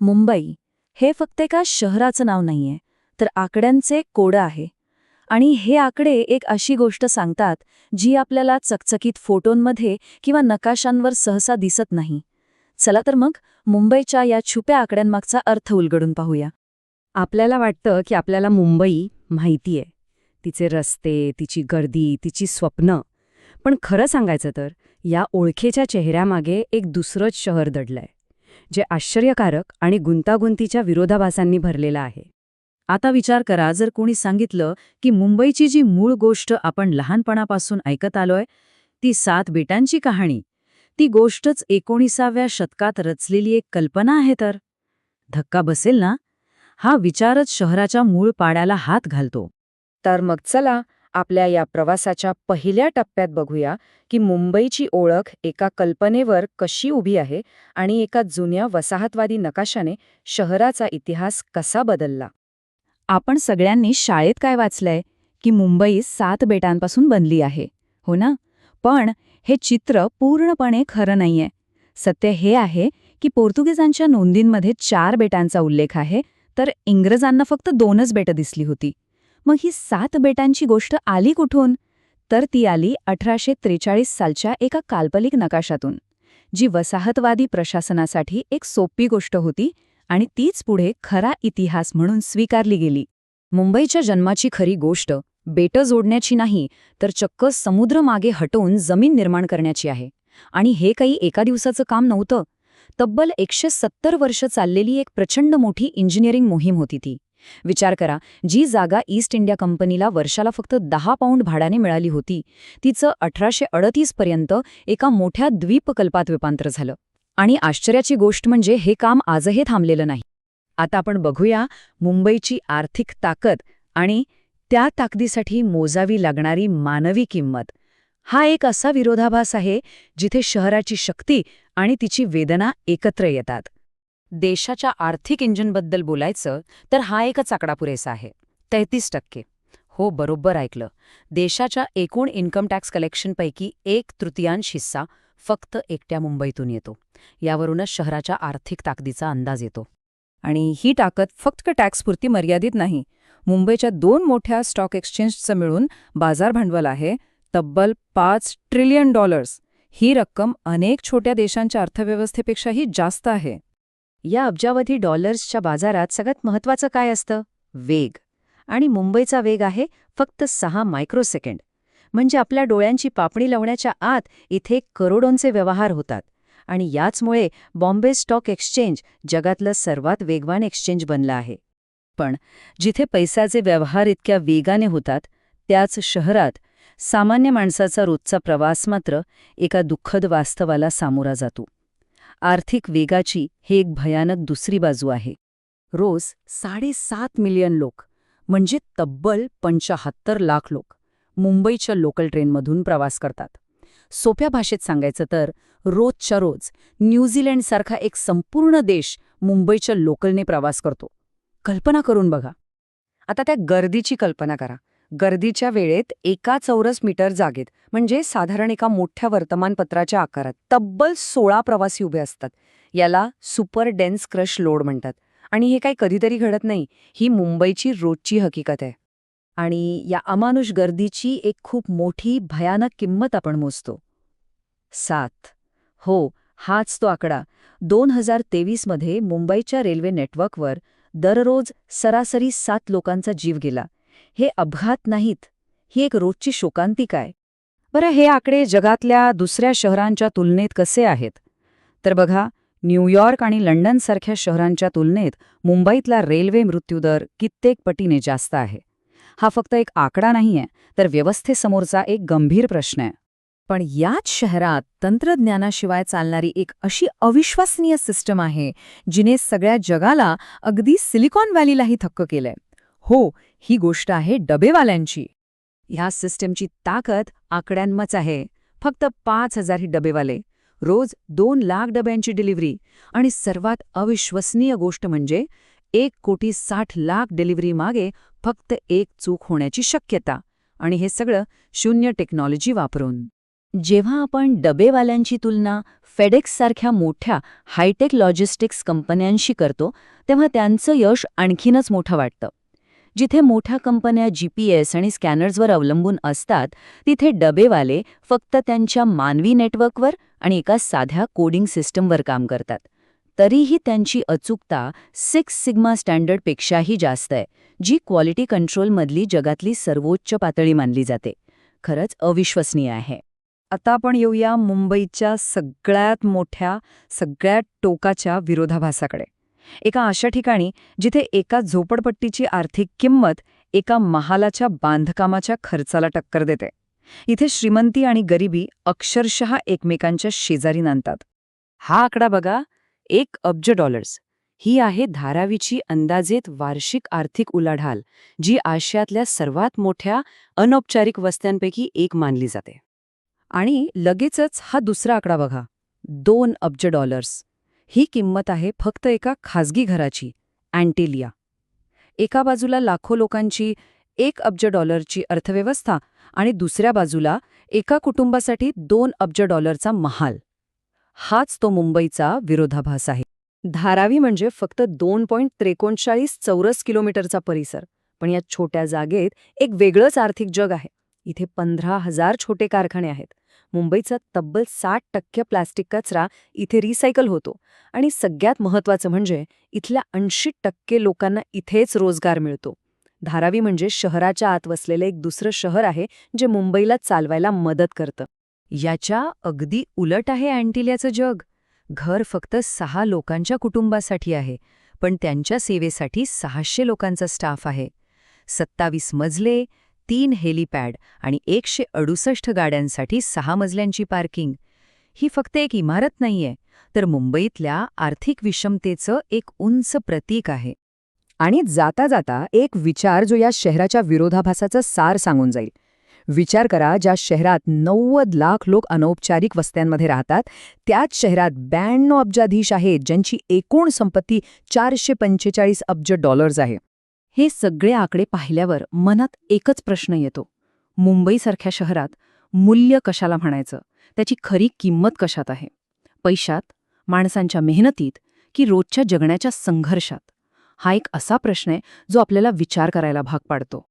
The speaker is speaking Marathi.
मुंबई. हे फक्त एका शहराचं नाव नाहीये तर आकड्यांचे कोडं आहे. आणि हे आकडे एक अशी गोष्ट सांगतात जी आपल्याला चकचकीत फोटोंमध्ये किंवा नकाशांवर सहसा दिसत नाही. चला तर मग मुंबईच्या या छुप्या आकड्यांमागचा अर्थ उलगडून पाहूया. आपल्याला वाटतं की आपल्याला मुंबई माहितीये. तिचे रस्ते तिची गर्दी तिची स्वप्न. पण खरं सांगायचं तर या ओळखेच्या चेहऱ्यामागे एक दुसरंच शहर दडलंय. जे आश्चर्यकारक आणि गुंतागुंतीच्या विरोधाभासांनी भरलेलं आहे. आता विचार करा जर कोणी सांगितलं की मुंबईची जी मूळ गोष्ट आपण लहानपणापासून ऐकत आलोय ती सात बेटांची कहाणी ती गोष्टच एकोणीसाव्या शतकात रचलेली एक कल्पना आहे तर? धक्का बसेल ना? हा विचारच शहराच्या मूळ पाड्याला हात घालतो. तर मग चला आपल्या या प्रवासाच्या पहिल्या टप्प्यात बघूया की मुंबईची ओळख एका कल्पनेवर कशी उभी आहे आणि एका जुन्या वसाहतवादी नकाशाने शहराचा इतिहास कसा बदलला. आपण सगळ्यांनी शाळेत काय वाचलंय? की मुंबई सात बेटांपासून बनली आहे हो ना? पण हे चित्र पूर्णपणे खरं नाहीये. सत्य हे आहे की पोर्तुगीजांच्या नोंदींमध्ये चार बेटांचा उल्लेख आहे तर इंग्रजांना फक्त दोनच बेटं दिसली होती. मग ही सात बेटांची गोष्ट आली कुठून? तर ती आली अठराशे त्रेचाळीस सालच्या एका काल्पनिक नकाशातून जी वसाहतवादी प्रशासनासाठी एक सोपी गोष्ट होती आणि तीच पुढे खरा इतिहास म्हणून स्वीकारली गेली. मुंबईच्या जन्माची खरी गोष्ट बेटं जोडण्याची नाही तर चक्क समुद्र मागे हटवून जमीन निर्माण करण्याची आहे. आणि हे काही एका दिवसाचं काम नव्हतं. तब्बल एकशे सत्तर वर्ष चाललेली एक प्रचंड मोठी इंजिनिअरिंग मोहीम होती ती. विचार करा जी जागा ईस्ट इंडिया कंपनीला वर्षाला फक्त दहा पाऊंड भाड्याने मिळाली होती तिचं अठराशे अडतीस पर्यंत एका मोठ्या द्वीपकल्पात रूपांतर झालं. आणि आश्चर्याची गोष्ट म्हणजे हे काम आजही थांबलेलं नाही. आता आपण बघूया मुंबईची आर्थिक ताकद आणि त्या ताकदीसाठी मोजावी लागणारी मानवी किंमत. हा एक असा विरोधाभास आहे जिथे शहराची शक्ती आणि तिची वेदना एकत्र येतात. देशाच्या आर्थिक इंजिनबद्दल बोलायचं तर हा एकच आकडा पुरेसा आहे. तेहतीस टक्के. हो बरोबर ऐकलं. देशाच्या एकूण इन्कम टॅक्स कलेक्शनपैकी एक तृतीयांश हिस्सा फक्त एकट्या मुंबईतून येतो. यावरूनच शहराच्या आर्थिक ताकदीचा अंदाज येतो. आणि ही ताकद फक्त टॅक्सपुरती मर्यादित नाही. मुंबईच्या दोन मोठ्या स्टॉक एक्सचेंजचं मिळून बाजार भांडवल आहे. तब्बल पाच ट्रिलियन डॉलर्स. ही रक्कम अनेक छोट्या देशांच्या अर्थव्यवस्थेपेक्षाही जास्त आहे. या अब्जावधी डॉलर्सच्या बाजारात सगळ्यात महत्वाचं काय असतं? वेग. आणि मुंबईचा वेग आहे फक्त सहा मायक्रोसेकंड म्हणजे आपल्या डोळ्यांची पापणी लावण्याच्या आत इथे करोडोंचे व्यवहार होतात. आणि याचमुळे बॉम्बे स्टॉक एक्सचेंज जगातलं सर्वात वेगवान एक्सचेंज बनलं आहे. पण जिथे पैशाचे व्यवहार इतक्या वेगाने होतात त्याच शहरात सामान्य माणसाचा रोजचा प्रवास मात्र एका दुःखद वास्तवाला सामोरा जातो. आर्थिक वेगाची हे एक भयानक दुसरी बाजू आहे. रोज साडेसात मिलियन लोक म्हणजे तब्बल पंचाहत्तर लाख लोक मुंबईच्या लोकल ट्रेनमधून प्रवास करतात. सोप्या भाषेत सांगायचं तर रोजच्या रोज न्यूझीलंडसारखा एक संपूर्ण देश मुंबईच्या लोकलने प्रवास करतो. कल्पना करून बघा. आता त्या गर्दीची कल्पना करा. गर्दीच्या वेळेत एका चौरस मीटर जागेत म्हणजे साधारण एका मोठ्या वर्तमानपत्राच्या आकारात तब्बल सोळा प्रवासी उभे असतात. याला सुपर डेन्स क्रश लोड म्हणतात. आणि हे काही कधीतरी घडत नाही ही मुंबईची रोजची हकीकत आहे. आणि या अमानुष गर्दीची एक खूप मोठी भयानक किंमत आपण मोजतो. सात. हो हाच तो आकडा. दोन हजार तेवीसमध्ये मुंबईच्या रेल्वे नेटवर्कवर दररोज सरासरी सात लोकांचा जीव गेला. हे अपघात नाहीत ही एक रोजची शोकांतिका आहे. बरं हे आकडे जगातल्या दुसऱ्या शहरांच्या तुलनेत कसे आहेत? तर बघा न्यूयॉर्क आणि लंडनसारख्या शहरांच्या तुलनेत मुंबईतला रेल्वे मृत्यूदर कित्येक पटीने जास्त आहे. हा फक्त एक आकडा नाहीये तर व्यवस्थेसमोरचा एक गंभीर प्रश्न आहे. पण याच शहरात तंत्रज्ञानाशिवाय चालणारी एक अशी अविश्वसनीय सिस्टम आहे जिने सगळ्या जगाला अगदी सिलिकॉन व्हॅलीलाही थक्क केलंय. हो ही गोष्ट आहे डबेवाल्यांची. ह्या सिस्टमची ताकद आकड्यांमच आहे. फक्त पाच हजार ही डबेवाले. रोज दोन लाख डब्यांची डिलिव्हरी. आणि सर्वात अविश्वसनीय गोष्ट म्हणजे एक कोटी साठ लाख डिलिव्हरी मागे फक्त एक चूक होण्याची शक्यता. आणि हे सगळं शून्य टेक्नॉलॉजी वापरून. जेव्हा आपण डबेवाल्यांची तुलना फेडेक्ससारख्या मोठ्या हायटेक लॉजिस्टिक्स कंपन्यांशी करतो तेव्हा त्यांचं यश आणखीनच मोठं वाटतं. जिथे मोठ्या कंपन्या जीपीएस आणि स्कॅनर्सवर अवलंबून असतात तिथे डबेवाले फक्त त्यांच्या मानवी नेटवर्कवर आणि एका साध्या कोडिंग सिस्टमवर काम करतात. तरीही त्यांची अचूकता सिक्स सिग्मा स्टँडर्डपेक्षाही जास्त आहे जी क्वालिटी कंट्रोलमधली जगातली सर्वोच्च पातळी मानली जाते. खरंच अविश्वसनीय आहे. आता आपण येऊया मुंबईच्या सगळ्यात मोठ्या सगळ्यात टोकाच्या विरोधाभासाकडे. एका अशा ठिकाणी जिथे एका झोपडपट्टीची आर्थिक किंमत एका महालाच्या बांधकामाच्या खर्चाला टक्कर देते. इथे श्रीमंती आणि गरिबी अक्षरशः एकमेकांच्या शेजारी नांदतात. हा आकडा बघा एक अब्ज डॉलर्स. ही आहे धारावीची अंदाजेत वार्षिक आर्थिक उलाढाल जी आशियातल्या सर्वात मोठ्या अनौपचारिक वस्त्यांपैकी एक मानली जाते. आणि लगेचच हा दुसरा आकडा बघा दोन अब्ज डॉलर्स. ही किंमत आहे फक्त एका खाजगी घराची अँटिलिया. एका बाजूला लाखो लोकांची एक अब्ज डॉलरची अर्थव्यवस्था आणि दुसऱ्या बाजूला एका कुटुंबासाठी दोन अब्ज डॉलरचा महाल. हाच तो मुंबईचा विरोधाभास आहे. धारावी म्हणजे फक्त दोन पॉईंट त्रेकोणचाळीस चौरस किलोमीटरचा परिसर पण या छोट्या जागेत एक वेगळंच आर्थिक जग आहे. इथे पंधरा हजार छोटे कारखाने आहेत. मुंबईचा तब्बल साठ टक्के प्लास्टिक कचरा इथे रिसायकल होतो. आणि सगळ्यात महत्त्वाचं म्हणजे इथल्या ऐंशी टक्के लोकांना इथेच रोजगार मिळतो. धारावी म्हणजे शहराच्या आत वसलेलं एक दुसरं शहर आहे जे मुंबईला चालवायला मदत करतं. याच्या अगदी उलट आहे अँटिलियाचं जग. घर फक्त सहा लोकांच्या कुटुंबासाठी आहे पण त्यांच्या सेवेसाठी सहाशे लोकांचा स्टाफ आहे. सत्तावीस मजले तीन हेलिपॅड आणि एकशे अडुसष्ट गाड्यांसाठी सहा मजल्यांची पार्किंग. ही फक्त एक इमारत नाहीये तर मुंबईतल्या आर्थिक विषमतेचं एक उंच प्रतीक आहे. आणि जाता जाता एक विचार जो या शहराच्या विरोधाभासाचं सार सांगून जाईल. विचार करा ज्या शहरात नव्वद लाख लोक अनौपचारिक वस्त्यांमध्ये राहतात त्याच शहरात ब्याण्णव अब्जाधीश आहेत ज्यांची एकूण संपत्ती चारशे पंचेचाळीस अब्ज डॉलर्स आहे. हे सगळे आकडे पाहिल्यावर मनात एकच प्रश्न येतो. मुंबईसारख्या शहरात मूल्य कशाला म्हणायचं? त्याची खरी किंमत कशात आहे? पैशात? माणसांच्या मेहनतीत? की रोजच्या जगण्याच्या संघर्षात? हा एक असा प्रश्न आहे जो आपल्याला विचार करायला भाग पाडतो.